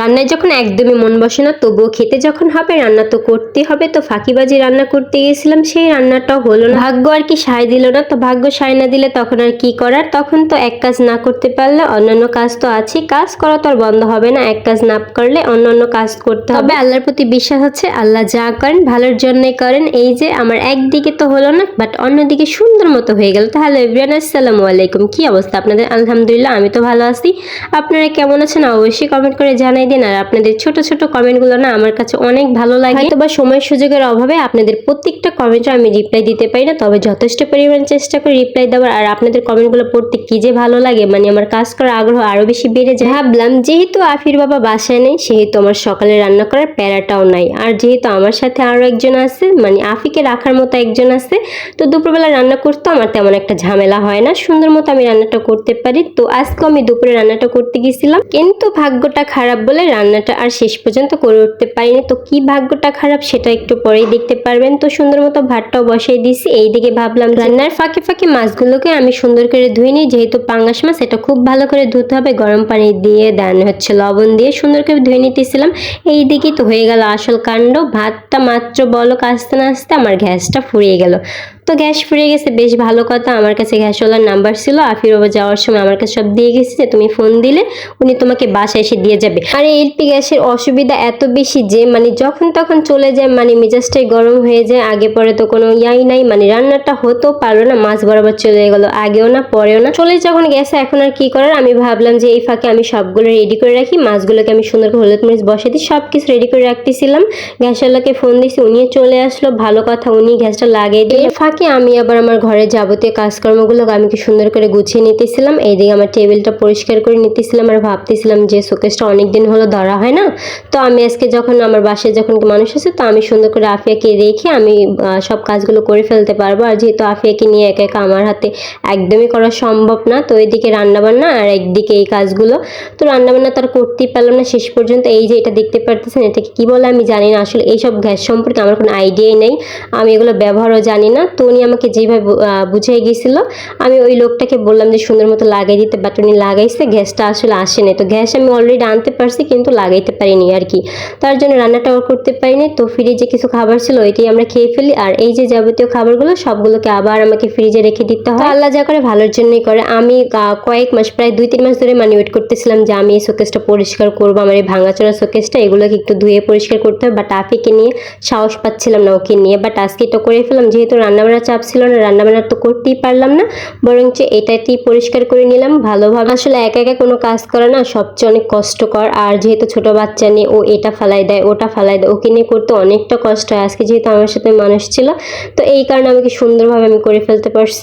রান্নায় যখন একদমই মন বসে না, তবুও খেতে যখন হবে, রান্না তো করতে হবে। তো ফাঁকিবাজি রান্না করতে গিয়েছিলাম, সেই রান্নাটাও হলো না। ভাগ্য আর কি সায় দিল না, তো ভাগ্য সায় না দিলে তখন আর কি করার? তখন তো এক কাজ না করতে পারলে অন্যান্য কাজ তো আছে। কাজ করা তো আর বন্ধ হবে না, এক কাজ না করলে অন্য অন্য কাজ করতে হবে। আল্লাহর প্রতি বিশ্বাস আছে, আল্লাহ যা করেন ভালোর জন্যই করেন। এই যে আমার একদিকে তো হলো না বাট অন্যদিকে সুন্দর মতো হয়ে গেল। তাহলে ইব্রান আসসালামু আলাইকুম। কি অবস্থা আপনাদের? আলহামদুলিল্লাহ, আমি তো ভালো আছি। আপনারা কেমন আছেন? অবশ্যই কমেন্ট করে জানাই। দিন আর আপনাদের ছোট ছোট কমেন্টগুলো না আমার কাছে অনেক ভালো লাগে। হয়তো বা সময় সুযোগের অভাবে আপনাদের প্রত্যেকটা কমেন্টে আমি রিপ্লাই দিতে পারি না, তবে যথেষ্ট পরিমাণ চেষ্টা করি রিপ্লাই দেওয়ার আর আপনাদের কমেন্টগুলো পড়তে কি যে ভালো লাগে মানে আমার কাজ করার আগ্রহ আরও বেশি বেড়ে যায়। ভাবলাম যেহেতু আফির বাবা বাসায় নেই, সেহেতু আমার সকালে রান্না করার প্যারাটাও নাই। আর যেহেতু আমার সাথে আরও একজন আছে মানে আফিকে রাখার মতো একজন আছে, তো দুপুরবেলা রান্না করতে আমার তেমন একটা ঝামেলা হয় না। সুন্দর মতো আমি রান্নাটা করতে পারি। তো আজকে আমি দুপুরে রান্নাটা করতে গেছিলাম। কিন্তু ভাগ্যটা খারাপ বলে রান্নাটা আর শেষ পর্যন্ত করে উঠতে পারিনি। তো কি ভাগ্যটা খারাপ সেটা একটু পরেই দেখতে পারবেন। তো সুন্দর মতো ভাতটাও বসাই দিয়েছি। এইদিকে ভাবলাম রান্নার ফাঁকে ফাঁকে মাছগুলোকে আমি সুন্দর করে ধুয়ে নিই। যেহেতু পাঙ্গাস মাছ, এটা খুব ভালো করে ধুতে হবে। গরম পানি দিয়ে দেন হচ্ছে লবণ দিয়ে সুন্দর করে ধুয়ে নিতেছিলাম। এই দিকেই তো হয়ে গেল আসল কাণ্ড। ভাতটা মাত্র বলো কাচতে না আসতে আমার গ্যাসটা ফুরিয়ে গেল। তো গ্যাস ফুরিয়ে গেছে, বেশ ভালো কথা। আমার কাছে গ্যাসওয়ালার নাম্বার ছিল আফির বাবা যাওয়ার সময় আমার কাছে সব দিয়ে গেছে যে তুমি ফোন দিলে উনি তোমাকে বাসায় এসে দিয়ে যাবে। আর এই এলপি গ্যাসের অসুবিধা এত বেশি যে মানে যখন তখন চলে যায় মানে মেজাজটাই গরম হয়ে যায়। আগে পরে তো কোনো ইয়াই নাই মানে রান্নাটা হতেও পারল না, মাছ বরাবর চলে গেলো, আগেও না, পরেও না। চলে যখন গেছে, এখন আর কি করার? আমি ভাবলাম যে এই ফাঁকে আমি সবগুলো রেডি করে রাখি, মাছগুলোকে আমি সুন্দর করে হলুদ মরিচ বসে দিই সব কিছু রেডি করে রাখতেছিলাম। গ্যাসওয়ালাকে ফোন দিয়েছি উনিও চলে আসলো, ভালো কথা, উনি গ্যাসটা লাগিয়ে দিয়ে ফাঁকে আমি আবার আমার ঘরের যাবতীয় কাজকর্মগুলো আমি কি সুন্দর করে গুছিয়ে নিতেছিলাম। এইদিকে আমার টেবিলটা পরিষ্কার করে নিতেছিলাম আর ভাবতেছিলাম যে শোকেসটা অনেক দিন হলো ধরা হয় না। তো আমি আজকে যখন আমার বাসায় যখন মানুষ আছে, তো আমি সুন্দর করে আফিয়াকে রেখে আমি সব কাজগুলো করে ফেলতে পারব। আর যেহেতু আফিয়াকে নিয়ে একা একা আমার হাতে একদমই করা সম্ভব না, তো এইদিকে রান্নাবান্না আর একদিকে এই কাজগুলো। তো রান্নাবান্না তার করতেই পারলাম না শেষ পর্যন্ত। এই যে এটা দেখতে পারতেছেন, এটাকে কী বলে আমি জানি না। আসলে এইসব গ্যাস সম্পর্কে আমার কোনো আইডিয়াই নেই। আমি এগুলো ব্যবহারও জানি না। তো উনি আমাকে যেভাবে বু- আহ, বুঝিয়ে গেছিল আমি ওই লোকটাকে বললাম যে সুন্দর মতো লাগাই দিতে বাট উনি লাগাইছে গ্যাসটা আসলে আসেনি। তো গ্যাস আমি অলরেডি আনতে পারছি কিন্তু লাগাইতে পারিনি আর কি। তার জন্য রান্নাটাও করতে পারিনি। তো ফ্রিজে কিছু খাবার ছিল ওইটাই আমরা খেয়ে ফেলি। আর এই যে যাবতীয় খাবারগুলো সবগুলোকে আবার আমাকে ফ্রিজে রেখে দিতে হয়। আল্লাহ যা করে ভালোর জন্যই করে। আমি কয়েক মাস প্রায় দুই তিন মাস ধরে মানে ওয়েট করতেছিলাম যে আমি এই শোকেসটা পরিষ্কার করব আমার এই ভাঙাচোরা শোকেসটা এগুলোকে একটু ধুয়ে পরিষ্কার করতে হবে বাট আফিকে নিয়ে সাহস পাচ্ছিলাম না ওকে নিয়ে। বাট আজকে এটা করে ফেলাম যেহেতু রান্নাবান্নার চাপ ছিল না রান্নাবান্না তো করতেই পারলাম না, বরঞ্চ এটাতেই পরিষ্কার করে নিলাম ভালোভাবে। আসলে একা একা কোনো কাজ করা না, সবচেয়ে অনেক কষ্টকর। আর যেহেতু ছোট বাচ্চা নিয়ে ও এটা ফালাই দেয়, ওটা ফালাই দেয়, ওকে নিয়ে করতে অনেকটা কষ্ট হয়। আজকে যেহেতু আমার সাথে মানুষ ছিল, তো এই কারণে আমাকে সুন্দরভাবে আমি করে ফেলতে পারছি।